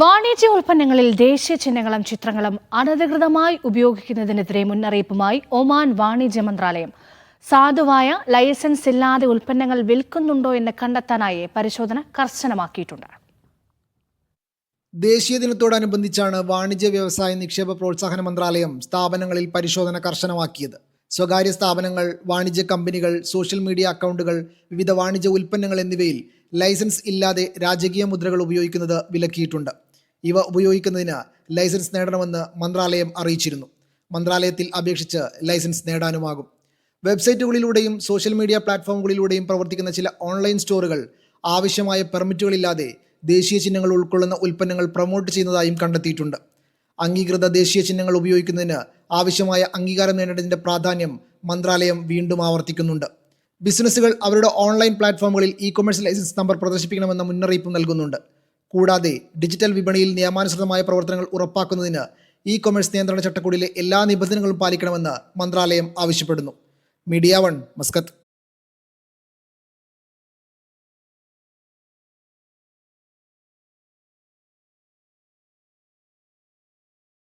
വാണിജ്യ ഉൽപ്പന്നങ്ങളിൽ ദേശീയ ചിഹ്നങ്ങളും ചിത്രങ്ങളും അനധികൃതമായി ഉപയോഗിക്കുന്നതിനെതിരെ മുന്നറിയിപ്പുമായി ഒമാൻ വാണിജ്യ മന്ത്രാലയം. സാധുവായ ലൈസൻസ് ഇല്ലാതെ ഉൽപ്പന്നങ്ങൾ വിൽക്കുന്നുണ്ടോ എന്ന് കണ്ടെത്താനായി പരിശോധന കർശനമാക്കിയിട്ടുണ്ട്. ദേശീയ ദിനത്തോടനുബന്ധിച്ചാണ് വാണിജ്യ വ്യവസായ നിക്ഷേപ പ്രോത്സാഹന മന്ത്രാലയം സ്ഥാപനങ്ങളിൽ പരിശോധന കർശനമാക്കിയത്. സ്വകാര്യ സ്ഥാപനങ്ങൾ വാണിജ്യ കമ്പനികൾ സോഷ്യൽ മീഡിയ അക്കൗണ്ടുകൾ വിവിധ വാണിജ്യ ഉൽപ്പന്നങ്ങൾ എന്നിവയിൽ ലൈസൻസ് ഇല്ലാതെ രാജകീയ മുദ്രകൾ ഉപയോഗിക്കുന്നത് വിലക്കിയിട്ടുണ്ട്. ഇവ ഉപയോഗിക്കുന്നതിന് ലൈസൻസ് നേടണമെന്ന് മന്ത്രാലയം അറിയിച്ചിരുന്നു. മന്ത്രാലയത്തിൽ അപേക്ഷിച്ച് ലൈസൻസ് നേടാനുമാകും. വെബ്സൈറ്റുകളിലൂടെയും സോഷ്യൽ മീഡിയ പ്ലാറ്റ്ഫോമുകളിലൂടെയും പ്രവർത്തിക്കുന്ന ചില ഓൺലൈൻ സ്റ്റോറുകൾ ആവശ്യമായ പെർമിറ്റുകളില്ലാതെ ദേശീയ ചിഹ്നങ്ങൾ ഉൾക്കൊള്ളുന്ന ഉൽപ്പന്നങ്ങൾ പ്രൊമോട്ട് ചെയ്യുന്നതായും കണ്ടെത്തിയിട്ടുണ്ട്. അംഗീകൃത ദേശീയ ചിഹ്നങ്ങൾ ഉപയോഗിക്കുന്നതിന് ആവശ്യമായ അംഗീകാരം നേടേണ്ടതിന്റെ പ്രാധാന്യം മന്ത്രാലയം വീണ്ടും ആവർത്തിക്കുന്നുണ്ട്. ബിസിനസ്സുകൾ അവരുടെ ഓൺലൈൻ പ്ലാറ്റ്ഫോമുകളിൽ ഇ കൊമേഴ്സ് ലൈസൻസ് നമ്പർ പ്രദർശിപ്പിക്കണമെന്ന മുന്നറിയിപ്പ് നൽകുന്നുണ്ട്. കൂടാതെ ഡിജിറ്റൽ വിപണിയിൽ നിയമാനുസൃതമായ പ്രവർത്തനങ്ങൾ ഉറപ്പാക്കുന്നതിന് ഇ കൊമേഴ്സ് നിയന്ത്രണ ചട്ടക്കൂടിലെ എല്ലാ നിബന്ധനകളും പാലിക്കണമെന്ന് മന്ത്രാലയം ആവശ്യപ്പെടുന്നു. Media One Muscat.